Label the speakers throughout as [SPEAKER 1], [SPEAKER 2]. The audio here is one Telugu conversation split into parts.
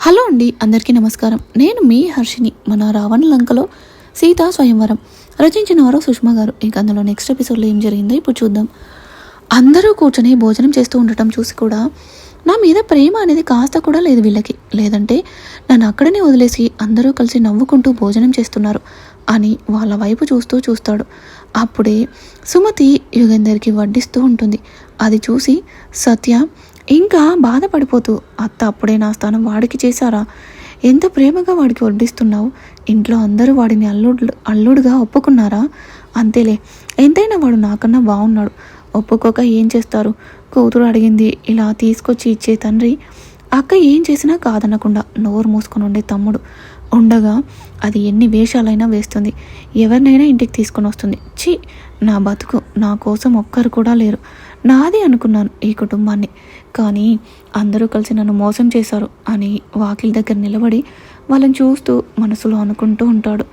[SPEAKER 1] హలో అండి అందరికీ నమస్కారం. నేను మీ హర్షిని. మన రావణ లంకలో సీతా స్వయంవరం రచించిన వారు సుష్మా గారు. ఇక అందులో నెక్స్ట్ ఎపిసోడ్లో ఏం జరిగిందో ఇప్పుడు చూద్దాం. అందరూ కూర్చొని భోజనం చేస్తూ ఉండటం చూసి కూడా నా మీద ప్రేమ అనేది కాస్త కూడా లేదు వీళ్ళకి. లేదంటే నన్ను అక్కడనే వదిలేసి అందరూ కలిసి నవ్వుకుంటూ భోజనం చేస్తున్నారు అని వాళ్ళ వైపు చూస్తూ చూస్తాడు. అప్పుడే సుమతి యుగేందర్కి వడ్డిస్తూ ఉంటుంది. అది చూసి సత్య ఇంకా బాధపడిపోతూ అత్త అప్పుడే నా స్థానం వాడికి చేశారా? ఎంత ప్రేమగా వాడికి వడ్డిస్తున్నావు? ఇంట్లో అందరూ వాడిని అల్లుడు అల్లుడుగా ఒప్పుకున్నారా? అంతేలే ఎంతైనా వాడు నాకన్నా బాగున్నాడు ఒప్పుకోక ఏం చేస్తారు? కూతురు అడిగింది ఇలా తీసుకొచ్చి ఇచ్చే తండ్రి. అక్క ఏం చేసినా కాదనకుండా నోరు మూసుకొని ఉండే తమ్ముడు. ఉండగా అది ఎన్ని వేషాలైనా వేస్తుంది. ఎవరినైనా ఇంటికి తీసుకొని వస్తుంది. ఛీ నా బతుకు నా కోసం ఒక్కరు కూడా లేరు. నాది అనుకున్నాను ఈ కుటుంబాన్ని. కానీ అందరూ కలిసి నన్ను మోసం చేశారు అని వాకిలి దగ్గర నిలబడి వాళ్ళని చూస్తూ మనసులో అనుకుంటూ ఉంటాడు.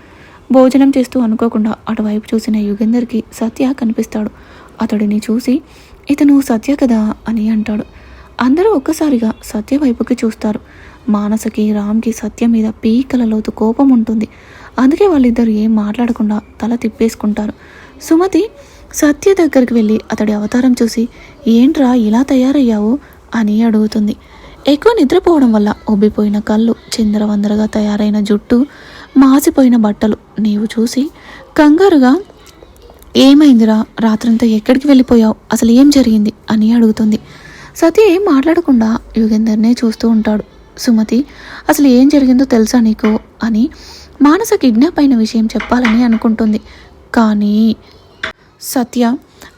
[SPEAKER 1] భోజనం చేస్తూ అనుకోకుండా అటువైపు చూసిన యుగేందర్కి సత్య కనిపిస్తాడు. అతడిని చూసి ఇతను సత్య కదా? అని అంటాడు. అందరూ ఒక్కసారిగా సత్య వైపుకి చూస్తారు. మానసకి రామ్కి సత్య మీద పీకలలోతు కోపం ఉంటుంది. అందుకే వాళ్ళిద్దరు ఏం మాట్లాడకుండా తల తిప్పేసుకుంటారు. సుమతి సత్య దగ్గరికి వెళ్ళి అతడి అవతారం చూసి ఏంట్రా ఇలా తయారయ్యావు? అని అడుగుతుంది. ఎక్కువ నిద్రపోవడం వల్ల ఉబ్బిపోయిన కళ్ళు చిందరవందరగా తయారైన జుట్టు మాసిపోయిన బట్టలు నీవు చూసి కంగారుగా ఏమైందిరా? రాత్రంతా ఎక్కడికి వెళ్ళిపోయావు? అసలు ఏం జరిగింది? అని అడుగుతుంది. సత్య ఏం మాట్లాడకుండా యుగేందర్నే చూస్తూ ఉంటాడు. సుమతి అసలు ఏం జరిగిందో తెలుసా నీకు? అని మానస కిడ్నాప్ అయిన విషయం చెప్పాలని అనుకుంటుంది. కానీ సత్య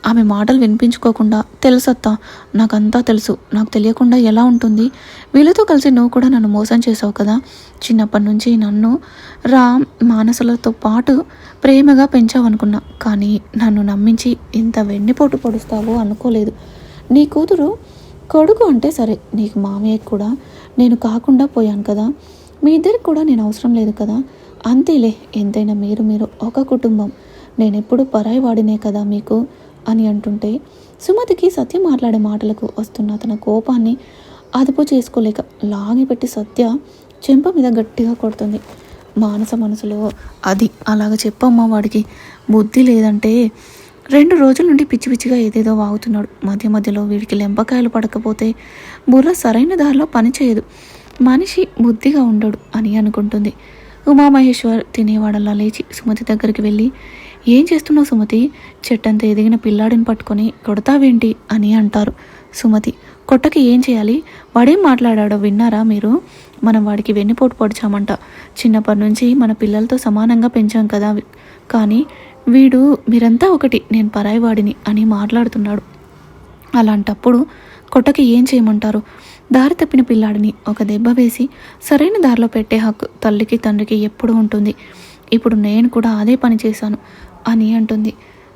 [SPEAKER 1] ఆమె మాటలు వినిపించుకోకుండా తెలుసత్తా నాకంతా తెలుసు. నాకు తెలియకుండా ఎలా ఉంటుంది? వీళ్ళతో కలిసి నువ్వు కూడా నన్ను మోసం చేసావు కదా? చిన్నప్పటి నుంచి నన్ను రామ్ మానసులతో పాటు ప్రేమగా పెంచావనుకున్నా. కానీ నన్ను నమ్మించి ఇంత వెన్నిపోటు పొడుస్తావో అనుకోలేదు. నీ కూతురు కొడుకు అంటే సరే నీకు మామయ్య కూడా నేను కాకుండా పోయాను కదా? మీ ఇద్దరికి కూడా నేను అవసరం లేదు కదా? అంతేలే ఎంతైనా మీరు మీరు ఒక కుటుంబం. నేనెప్పుడు పరాయి వాడినే కదా మీకు? అని అంటుంటే సుమతికి సత్య మాట్లాడే మాటలకు వస్తున్న తన కోపాన్ని అదుపు చేసుకోలేక లాగిపెట్టి సత్య చెంప మీద గట్టిగా కొడుతుంది. మానస మనసులో అది అలాగ చెప్పమ్మా వాడికి బుద్ధి లేదంటే రెండు రోజుల నుండి పిచ్చి పిచ్చిగా ఏదేదో వాగుతున్నాడు. మధ్య మధ్యలో వీడికి లెంపకాయలు పడకపోతే బుర్ర సరైన దారిలో పనిచేయదు మనిషి బుద్ధిగా ఉండడు అని అనుకుంటుంది. ఉమామహేశ్వర్ తినేవాడల్లా లేచి సుమతి దగ్గరికి వెళ్ళి ఏం చేస్తున్నావు సుమతి? చెట్టంత ఎదిగిన పిల్లాడిని పట్టుకొని కొడతావేంటి అని అంటారు. సుమతి కొట్టకి ఏం చేయాలి? వాడేం మాట్లాడాడో విన్నారా మీరు? మనం వాడికి వెన్నుపోటు పొడిచామంట. చిన్నప్పటి నుంచి మన పిల్లలతో సమానంగా పెంచాం కదా కానీ వీడు మీరంతా ఒకటి నేను పరాయి వాడిని అని మాట్లాడుతున్నాడు. అలాంటప్పుడు కొట్టకి ఏం చేయమంటారు? దారి తప్పిన పిల్లాడిని ఒక దెబ్బ వేసి సరైన దారిలో పెట్టే హక్కు తల్లికి తండ్రికి ఎప్పుడు ఉంటుంది. ఇప్పుడు నేను కూడా అదే పని చేశాను. అని అంటుంది.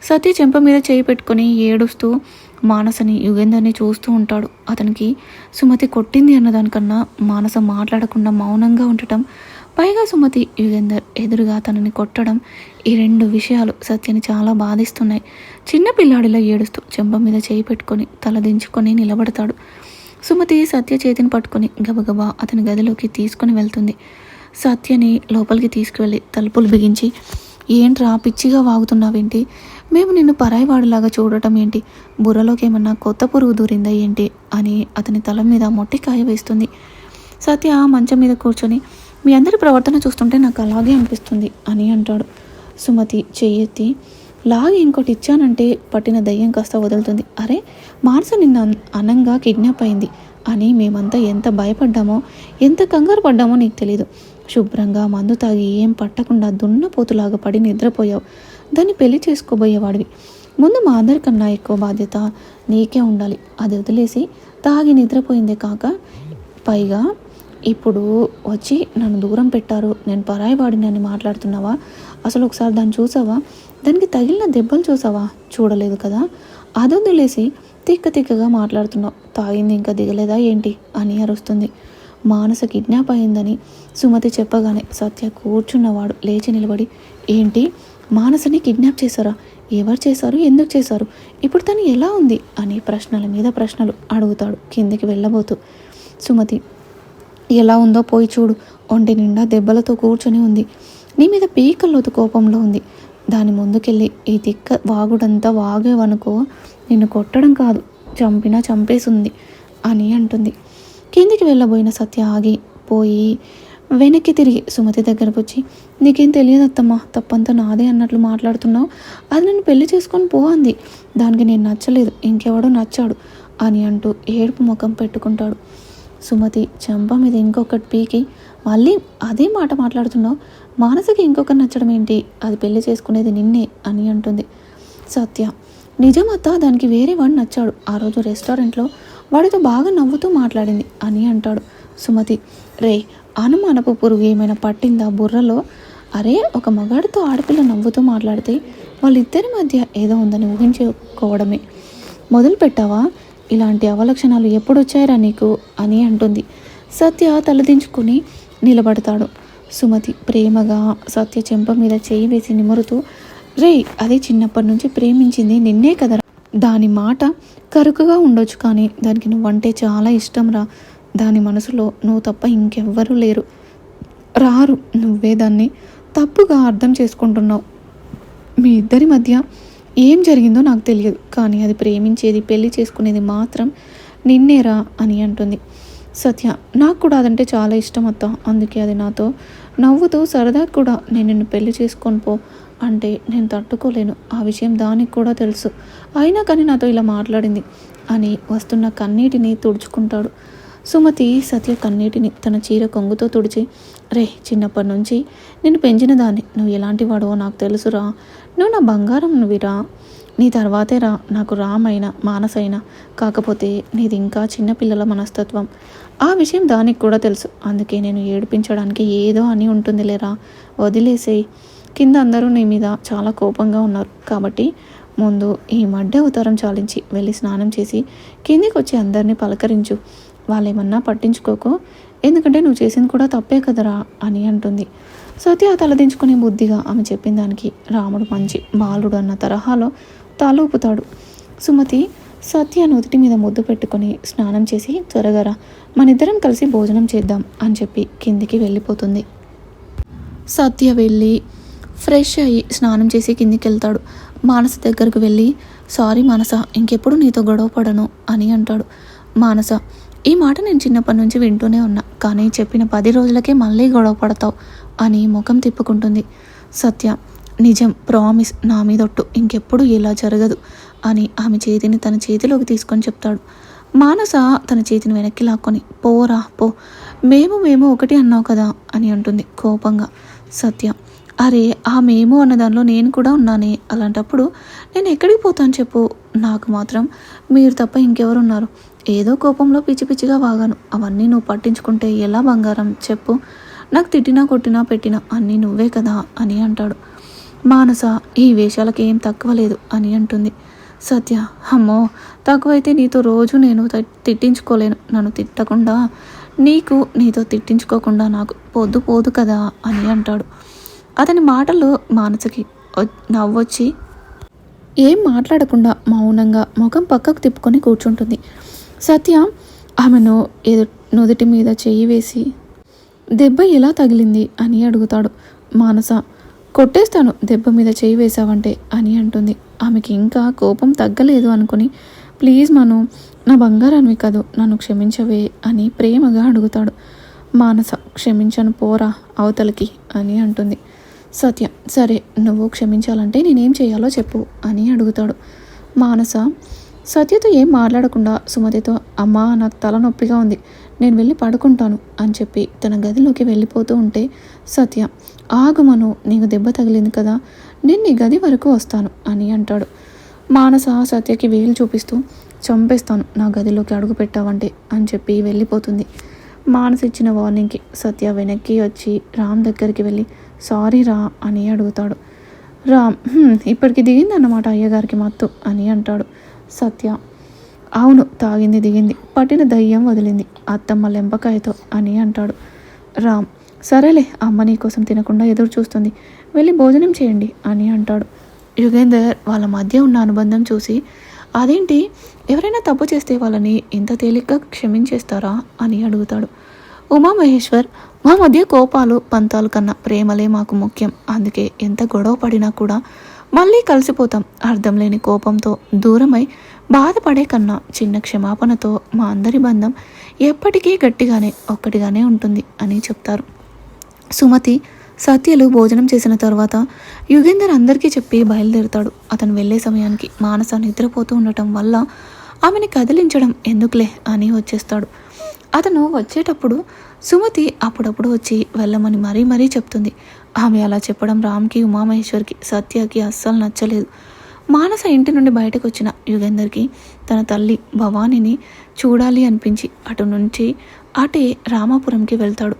[SPEAKER 1] సతీ చెంప మీద చేయి పెట్టుకుని ఏడుస్తూ మానసని యుగేందర్ని చూస్తూ ఉంటాడు. అతనికి సుమతి కొట్టింది అన్నదానికన్నా మానస మాట్లాడకుండా మౌనంగా ఉండటం పైగా సుమతి యుగేందర్ ఎదురుగా తనని కొట్టడం ఈ రెండు విషయాలు సత్యని చాలా బాధిస్తున్నాయి. చిన్న పిల్లాడిలా ఏడుస్తూ చెంప మీద చేయి పెట్టుకొని తల దించుకొని నిలబడతాడు. సుమతి సత్య చేతిని పట్టుకొని గబగబా అతని గదిలోకి తీసుకుని వెళ్తుంది. సత్యని లోపలికి తీసుకువెళ్ళి తలుపులు బిగించి ఏంట్రా పిచ్చిగా వాగుతున్నావేంటి? మేము నిన్ను పరాయివాడిలాగా చూడటం ఏంటి? బుర్రలోకి ఏమన్నా కొత్త పురుగు దూరిందా ఏంటి? అని అతని తల మీద మొట్టికాయ వేస్తుంది. సత్య మంచం మీద కూర్చొని మీ అందరి ప్రవర్తన చూస్తుంటే నాకు అలాగే అనిపిస్తుంది అని అంటాడు. సుమతి చెయ్యెత్తి లాగి ఇంకోటి ఇచ్చానంటే పట్టిన దయ్యం కాస్త వదులుతుంది. అరే మానస నిన్న అనంగా కిడ్నాప్ అయింది. అని మేమంతా ఎంత భయపడ్డామో ఎంత కంగారు పడ్డామో నీకు తెలీదు. శుభ్రంగా మందు తాగి ఏం పట్టకుండా దున్నపోతులాగా పడి నిద్రపోయావు. దాన్ని పెళ్ళి చేసుకోబోయేవాడివి. ముందు మా అందరికన్నా ఎక్కువ బాధ్యత నీకే ఉండాలి. అది వదిలేసి తాగి నిద్రపోయిందే కాక పైగా ఇప్పుడు వచ్చి నన్ను దూరం పెట్టారు. నేను పరాయివాడిని అని మాట్లాడుతున్నావా? అసలు ఒకసారి దాన్ని చూసావా? దానికి తగిలిన దెబ్బలు చూసావా? చూడలేదు కదా? అది వదిలేసి తిక్క తిక్కగా మాట్లాడుతున్నావు. తాగింది ఇంకా దిగలేదా ఏంటి? అని అరుస్తుంది. మానస కిడ్నాప్ అయిందని సుమతి చెప్పగానే సత్య కూర్చున్నవాడు లేచి నిలబడి ఏంటి? మానసని కిడ్నాప్ చేశారా? ఎవరు చేశారు? ఎందుకు చేశారు? ఇప్పుడు తను ఎలా ఉంది? అని ప్రశ్నల మీద ప్రశ్నలు అడుగుతాడు కిందికి వెళ్ళబోతూ. సుమతి ఎలా ఉందో పోయి చూడు. ఒంటి నిండా దెబ్బలతో కూర్చొని ఉంది. నీ మీద పీకల్లోతు కోపంలో ఉంది. దాని ముందుకెళ్ళి ఈ తిక్క వాగుడంతా వాగేవనుకో నిన్ను కొట్టడం కాదు. చంపినా చంపేసింది అని అంటుంది. కిందికి వెళ్ళబోయిన సత్య ఆగి పోయి వెనక్కి తిరిగి సుమతి దగ్గరకు వచ్చి నీకేం తెలియదు అత్తమ్మా తప్పంతా నాదే అన్నట్లు మాట్లాడుతున్నావు. అది నన్ను పెళ్ళి చేసుకొని పో అంది. దానికి నేను నచ్చలేదు ఇంకెవడో నచ్చాడు అని అంటూ ఏడుపు ముఖం పెట్టుకుంటాడు. సుమతి చెంప మీద ఇంకొకటి పీకి మళ్ళీ అదే మాట మాట్లాడుతున్నావు? మానసికి ఇంకొకరు నచ్చడం ఏంటి? అది పెళ్ళి చేసుకునేది నిన్నే అని అంటుంది. సత్య నిజం దానికి వేరే వాడు నచ్చాడు. ఆ రోజు రెస్టారెంట్లో వాడితో బాగా నవ్వుతూ మాట్లాడింది. అని అంటాడు సుమతి. రే అనుమానపు పురుగు ఏమైనా పట్టిందా బుర్రలో? అరే ఒక మగాడితో ఆడపిల్ల నవ్వుతూ మాట్లాడితే వాళ్ళిద్దరి మధ్య ఏదో ఉందని ఊహించుకోవడమే. మొదలు పెట్టావా? ఇలాంటి అవలక్షణాలు ఎప్పుడొచ్చాయరా నీకు? అని అంటుంది. సత్య తలదించుకుని నిలబడతాడు. సుమతి ప్రేమగా సత్య చెంప మీద చేయి వేసి నిమురుతూ రే అది చిన్నప్పటి నుంచి ప్రేమించింది నిన్నే కదరా. దాని మాట కరుకుగా ఉండొచ్చు కానీ దానికి నువ్వంటే చాలా ఇష్టంరా దాని మనసులో నువ్వు తప్ప ఇంకెవ్వరూ లేరు. రారు నువ్వే దాన్ని తప్పుగా అర్థం చేసుకుంటున్నావు. మీ ఇద్దరి మధ్య ఏం జరిగిందో నాకు తెలియదు కానీ అది ప్రేమించేది పెళ్ళి చేసుకునేది మాత్రం నిన్నేరా అని అంటుంది. సత్య నాకు కూడా అదంటే చాలా ఇష్టం అత్త. అందుకే అది నాతో నవ్వుతూ సరదా కూడా నేను నిన్ను పెళ్ళి చేసుకొని పో అంటే నేను తట్టుకోలేను. ఆ విషయం దానికి కూడా తెలుసు. అయినా కానీ నాతో ఇలా మాట్లాడింది అని వస్తున్న కన్నీటిని తుడుచుకుంటాడు. సుమతి సత్య కన్నీటిని తన చీర కొంగుతో తుడిచి రే చిన్నప్పటి నుంచి నేను పెంచిన దాన్ని. నువ్వు ఎలాంటి వాడవో నాకు తెలుసురా. నువ్వు నా బంగారం నువ్విరా. నీ తర్వాతే రా. నాకు రామైనా మానసైనా. కాకపోతే నీది ఇంకా చిన్నపిల్లల మనస్తత్వం. ఆ విషయం దానికి కూడా తెలుసు. అందుకే నేను ఏడిపించడానికి ఏదో అని ఉంటుంది లేరా వదిలేసేయి. కింద అందరూ నీ మీద చాలా కోపంగా ఉన్నారు. కాబట్టి ముందు ఈ మడ్డ అవతారం చాలించి వెళ్ళి స్నానం చేసి కిందికి వచ్చి అందరినీ పలకరించు. వాళ్ళేమన్నా పట్టించుకోకు. ఎందుకంటే నువ్వు చేసింది కూడా తప్పే కదరా అని అంటుంది. సత్య తలదించుకునే బుద్ధిగా ఆమె చెప్పిన దానికి రాముడు మంచి బాలుడు అన్న తరహాలో తాలూపుతాడు. సుమతి సత్య నుదుటి మీద ముద్దు పెట్టుకొని స్నానం చేసి త్వరగా రా. మనిద్దరం కలిసి భోజనం చేద్దాం అని చెప్పి కిందికి వెళ్ళిపోతుంది. సత్య వెళ్ళి ఫ్రెష్ అయ్యి స్నానం చేసి కిందికి వెళ్తాడు మానస దగ్గరకు వెళ్ళి సారీ మానస ఇంకెప్పుడు నీతో గొడవ పడను అని అంటాడు. మానస ఈ మాట నేను చిన్నప్పటి నుంచి వింటూనే ఉన్నా కానీ చెప్పిన పది రోజులకే మళ్ళీ గొడవ పడతావు అని ముఖం తిప్పుకుంటుంది. సత్య నిజం ప్రామిస్ నా మీదొట్టు ఇంకెప్పుడు ఇలా జరగదు అని ఆమె చేతిని తన చేతిలోకి తీసుకొని చెప్తాడు. మానస తన చేతిని వెనక్కి లాక్కొని పోరా పో మేము మేము ఒకటి అన్నావు కదా అని అంటుంది కోపంగా. సత్య అరే ఆ మేము అన్న దానిలో నేను కూడా ఉన్నానే. అలాంటప్పుడు నేను ఎక్కడికి పోతాను చెప్పు. నాకు మాత్రం మీరు తప్ప ఇంకెవరున్నారు ఏదో కోపంలో పిచ్చి పిచ్చిగా వాగాను. అవన్నీ నువ్వు పట్టించుకుంటే ఎలా బంగారం చెప్పు. నాకు తిట్టినా కొట్టినా పెట్టినా అన్నీ నువ్వే కదా అని అంటాడు. మానస ఈ వేషాలకి ఏం తక్కువ లేదు అని అంటుంది. సత్య అమ్మో తక్కువైతే నీతో రోజు నేను తిట్టించుకోలేను. నన్ను తిట్టకుండా నీకు నీతో తిట్టించుకోకుండా నాకు పొద్దు పోదు కదా అని అంటాడు. అతని మాటలు మానసకి నవ్వొచ్చి ఏం మాట్లాడకుండా మౌనంగా ముఖం పక్కకు తిప్పుకొని కూర్చుంటుంది. సత్య ఆమెను ఎదు నుదుటి మీద చెయ్యి వేసి దెబ్బ ఎలా తగిలింది? అని అడుగుతాడు. మానస కొట్టేస్తాను దెబ్బ మీద చేయి వేసావంటే అని అంటుంది. ఆమెకి ఇంకా కోపం తగ్గలేదు అనుకుని ప్లీజ్ మను నా బంగారాన్ని కాదు నన్ను క్షమించవే అని ప్రేమగా అడుగుతాడు. మానస క్షమించను పోరా అవతలికి అని అంటుంది. సత్య సరే నువ్వు క్షమించాలంటే నేనేం చేయాలో చెప్పు అని అడుగుతాడు. మానస సత్యతో ఏం మాట్లాడకుండా సుమతితో అమ్మా నాకు తలనొప్పిగా ఉంది నేను వెళ్ళి పడుకుంటాను అని చెప్పి తన గదిలోకి వెళ్ళిపోతూ ఉంటే సత్య ఆగుమను నీకు దెబ్బ తగిలింది కదా నేను నీ గది వరకు వస్తాను అని అంటాడు. మానస సత్యకి వేలు చూపిస్తూ చంపేస్తాను నా గదిలోకి అడుగు పెట్టావంటే అని చెప్పి వెళ్ళిపోతుంది. మానసి ఇచ్చిన వార్నింగ్కి సత్య వెనక్కి వచ్చి రామ్ దగ్గరికి వెళ్ళి సారీ రా అని అడుగుతాడు. రామ్ ఇప్పటికి ఇప్పటికి దిగిందన్నమాట అయ్యగారికి మత్తు అని అంటాడు సత్య. అవును తాగింది దిగింది పట్టిన దయ్యం వదిలింది అత్తమ్మ లెంపకాయతో అని అంటాడు రామ్. సరేలే అమ్మ నీకోసం తినకుండా ఎదురు చూస్తుంది వెళ్ళి భోజనం చేయండి అని అంటాడు. యుగేందర్ వాళ్ళ మధ్య ఉన్న అనుబంధం చూసి అదేంటి? ఎవరైనా తప్పు చేస్తే వాళ్ళని ఇంత తేలిగ్గా క్షమించేస్తారా అని అడుగుతాడు. ఉమామహేశ్వర్ మా మధ్య కోపాలు పంతాలు కన్నా ప్రేమలే మాకు ముఖ్యం. అందుకే ఎంత గొడవ పడినా కూడా మళ్ళీ కలిసిపోతాం. అర్థం లేని కోపంతో దూరమై బాధపడే కన్నా చిన్న క్షమాపణతో మా అందరి బంధం ఎప్పటికీ గట్టిగానే ఒక్కటిగానే ఉంటుంది అని చెప్తారు. సుమతి సత్యలు భోజనం చేసిన తర్వాత యుగేందర్ అందరికీ చెప్పి బయలుదేరుతాడు. అతను వెళ్ళే సమయానికి మానస నిద్రపోతూ ఉండటం వల్ల ఆమెని కదిలించడం ఎందుకులే అని వచ్చేస్తాడు. అతను వచ్చేటప్పుడు సుమతి అప్పుడప్పుడు వచ్చి వెళ్ళమని మరీ మరీ చెప్తుంది. ఆమె అలా చెప్పడం రామ్కి ఉమామహేశ్వర్కి సత్యకి అస్సలు నచ్చలేదు. మానస ఇంటి నుండి బయటకు వచ్చిన యుగేందర్కి తన తల్లి భవానీని చూడాలి అనిపించి అటు నుంచి అటే రామాపురంకి వెళ్తాడు.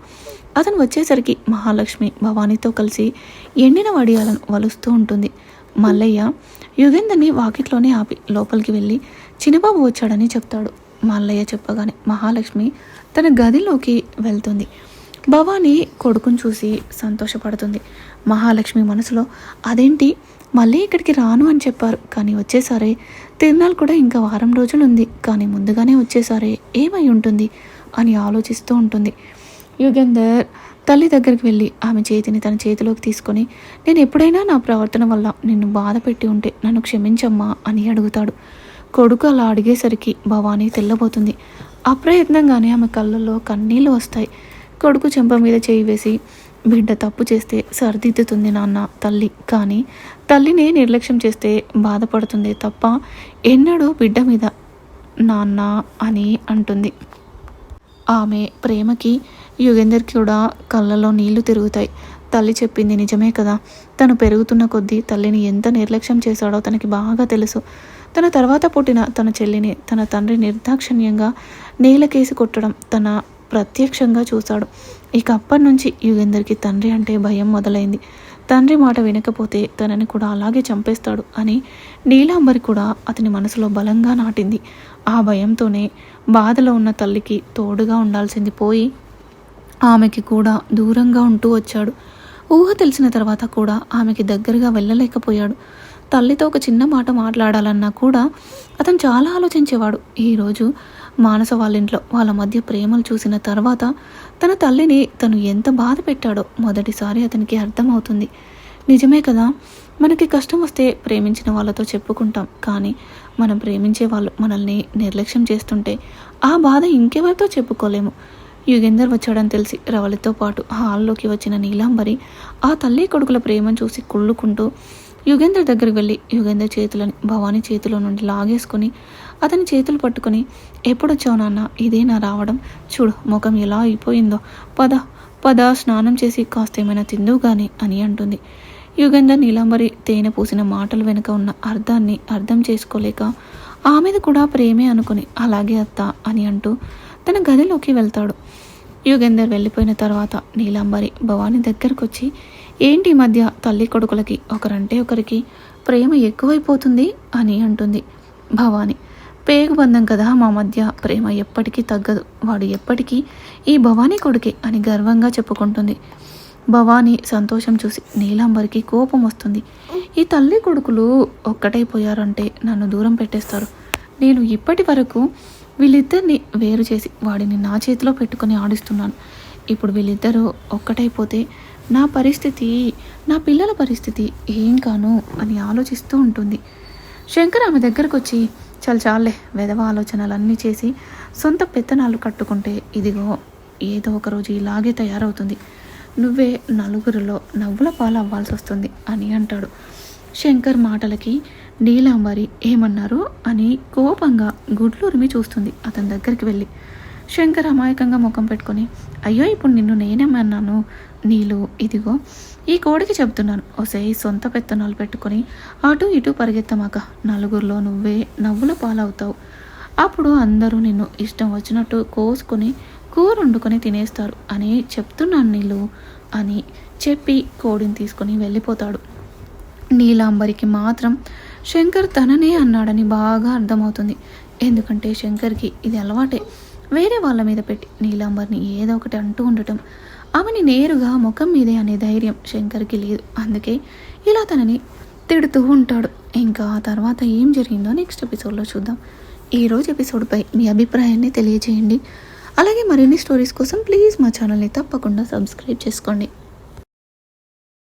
[SPEAKER 1] అతను వచ్చేసరికి మహాలక్ష్మి భవానీతో కలిసి ఎండిన వడియాలను వలుస్తూ ఉంటుంది. మల్లయ్య యుగేందర్ని వాకిట్లోనే ఆపి లోపలికి వెళ్ళి చిన్నబాబు వచ్చాడని చెప్తాడు మల్లయ్య చెప్పగానే మహాలక్ష్మి తన గదిలోకి వెళ్తుంది. భవానీ కొడుకుని చూసి సంతోషపడుతుంది. మహాలక్ష్మి మనసులో అదేంటి? మళ్ళీ ఇక్కడికి రాను అని చెప్పారు. కానీ వచ్చేసారే. తిరునాళ్ళు కూడా ఇంకా వారం రోజులు ఉంది కానీ ముందుగానే వచ్చేసారే. ఏమై ఉంటుంది? అని ఆలోచిస్తూ ఉంటుంది. యుగంధర్ తల్లి దగ్గరికి వెళ్ళి ఆమె చేతిని తన చేతిలోకి తీసుకొని నేను ఎప్పుడైనా నా ప్రవర్తన వల్ల నిన్ను బాధ పెట్టి ఉంటే నన్ను క్షమించమ్మా అని అడుగుతాడు. కొడుకు అలా అడిగేసరికి భవానీ తెల్లబోతుంది. అప్రయత్నంగానే ఆమె కళ్ళల్లో కన్నీళ్ళు వస్తాయి. కొడుకు చెంప మీద చేయి వేసి బిడ్డ తప్పు చేస్తే సరిదిద్దుతుంది నాన్న తల్లి. కానీ తల్లిని నిర్లక్ష్యం చేస్తే బాధపడుతుంది తప్ప ఎన్నడూ బిడ్డ మీద నాన్న అని అంటుంది. ఆమె ప్రేమకి యుగేందర్ కూడా కళ్ళలో నీళ్ళు తిరుగుతాయి. తల్లి చెప్పింది నిజమే కదా. తను పెరుగుతున్న కొద్దీ తల్లిని ఎంత నిర్లక్ష్యం చేశాడో తనకి బాగా తెలుసు. తన తర్వాత పుట్టిన తన చెల్లిని తన తండ్రి నిర్దాక్షిణ్యంగా నేలకేసి కొట్టడం తన ప్రత్యక్షంగా చూశాడు. ఇక అప్పటి నుంచి యుగేందర్కి తండ్రి అంటే భయం మొదలైంది. తండ్రి మాట వినకపోతే తనని కూడా అలాగే చంపేస్తాడు అని నీలాంబరి కూడా అతని మనసులో బలంగా నాటింది. ఆ భయంతోనే బాధలో ఉన్న తల్లికి తోడుగా ఉండాల్సింది పోయి ఆమెకి కూడా దూరంగా ఉంటూ వచ్చాడు. ఊహ తెలిసిన తర్వాత కూడా ఆమెకి దగ్గరగా వెళ్ళలేకపోయాడు. తల్లితో ఒక చిన్న మాట మాట్లాడాలన్నా కూడా అతను చాలా ఆలోచించేవాడు. ఈరోజు మానస వాళ్ళ ఇంట్లో వాళ్ళ మధ్య ప్రేమలు చూసిన తర్వాత తన తల్లిని తను ఎంత బాధ పెట్టాడో మొదటిసారి అతనికి అర్థమవుతుంది. నిజమే కదా మనకి కష్టం వస్తే ప్రేమించిన వాళ్ళతో చెప్పుకుంటాం. కానీ మనం ప్రేమించే వాళ్ళు మనల్ని నిర్లక్ష్యం చేస్తుంటే ఆ బాధ ఇంకెవరితో చెప్పుకోలేము. యుగేందర్ వచ్చాడని తెలిసి రవళితో పాటు హాల్లోకి వచ్చిన నీలాంబరి ఆ తల్లి కొడుకుల ప్రేమను చూసి కుళ్ళుకుంటూ యుగేందర్ దగ్గరికి వెళ్ళి యుగేందర్ చేతులని భవానీ చేతిలో నుండి లాగేసుకుని అతని చేతులు పట్టుకొని ఎప్పుడొచ్చావు నాన్న? ఇదే నా రావడం. చూడు ముఖం ఎలా అయిపోయిందో. పద పద స్నానం చేసి కాస్త ఏమైనా తిందువు కానీ అని అంటుంది. యుగేందర్ నీలాంబరి తేనె పూసిన మాటల వెనుక ఉన్న అర్థాన్ని అర్థం చేసుకోలేక ఆమెది కూడా ప్రేమే అనుకుని అలాగే అత్త అని అంటూ తన గదిలోకి వెళ్తాడు. యుగేందర్ వెళ్ళిపోయిన తర్వాత నీలాంబరి భవానీ దగ్గరకు వచ్చి ఏంటి ఈ మధ్య తల్లి కొడుకులకి ఒకరంటే ఒకరికి ప్రేమ ఎక్కువైపోతుంది? అని అంటుంది భవాని. పేగుబంధం కదా మా మధ్య ప్రేమ ఎప్పటికీ తగ్గదు. వాడు ఎప్పటికీ ఈ భవానీ కొడుకే అని గర్వంగా చెప్పుకుంటుంది. భవానీ సంతోషం చూసి నీలాంబరికి కోపం వస్తుంది. ఈ తల్లి కొడుకులు ఒక్కటైపోయారంటే నన్ను దూరం పెట్టేస్తారు. నేను ఇప్పటి వరకు వీళ్ళిద్దరిని వేరు చేసి వాడిని నా చేతిలో పెట్టుకొని ఆడిస్తున్నాను. ఇప్పుడు వీళ్ళిద్దరూ ఒక్కటైపోతే నా పరిస్థితి నా పిల్లల పరిస్థితి ఏం కాను అని ఆలోచిస్తూ ఉంటుంది. శంకర్ ఆమె దగ్గరకు వచ్చి చాలు చాలే వెధవ ఆలోచనలన్నీ చేసి సొంత పెత్తనాలు కట్టుకుంటే ఇదిగో ఏదో ఒక రోజు ఇలాగే తయారవుతుంది. నువ్వే నలుగురిలో నవ్వుల పాలు అవ్వాల్సి వస్తుంది అని అంటాడు. శంకర్ మాటలకి నీలాంబరి ఏమన్నారు అని కోపంగా గుడ్లూరిమి చూస్తుంది. అతని దగ్గరికి వెళ్ళి శంకర్ అమాయకంగా ముఖం పెట్టుకొని అయ్యో ఇప్పుడు నిన్ను నేనేమన్నాను? నీళ్ళు ఇదిగో ఈ కోడికి చెప్తున్నాను ఒసే సొంత పెత్తనాలు పెట్టుకొని అటు ఇటు పరిగెత్తమాక నలుగురిలో నువ్వే నవ్వుల పాలవుతావు. అప్పుడు అందరూ నిన్ను ఇష్టం వచ్చినట్టు కోసుకొని కూర వండుకొని తినేస్తారు అని చెప్తున్నాను నీళ్ళు అని చెప్పి కోడిని తీసుకొని వెళ్ళిపోతాడు. నీలాంబరికి మాత్రం శంకర్ తననే అన్నాడని బాగా అర్థమవుతుంది. ఎందుకంటే శంకర్కి ఇది అలవాటే. వేరే వాళ్ళ మీద పెట్టి నీలాంబర్ని ఏదో ఒకటి అంటూ ఉండటం. ఆమెని నేరుగా ముఖం మీదే అనే ధైర్యం శంకర్కి లేదు. అందుకే ఇలా తనని తిడుతూ ఉంటాడు. ఇంకా ఆ తర్వాత ఏం జరిగిందో నెక్స్ట్ ఎపిసోడ్లో చూద్దాం. ఈరోజు ఎపిసోడ్పై మీ అభిప్రాయాన్ని తెలియజేయండి. అలాగే మరిన్ని స్టోరీస్ కోసం ప్లీజ్ మా ఛానల్ని తప్పకుండా సబ్స్క్రైబ్ చేసుకోండి.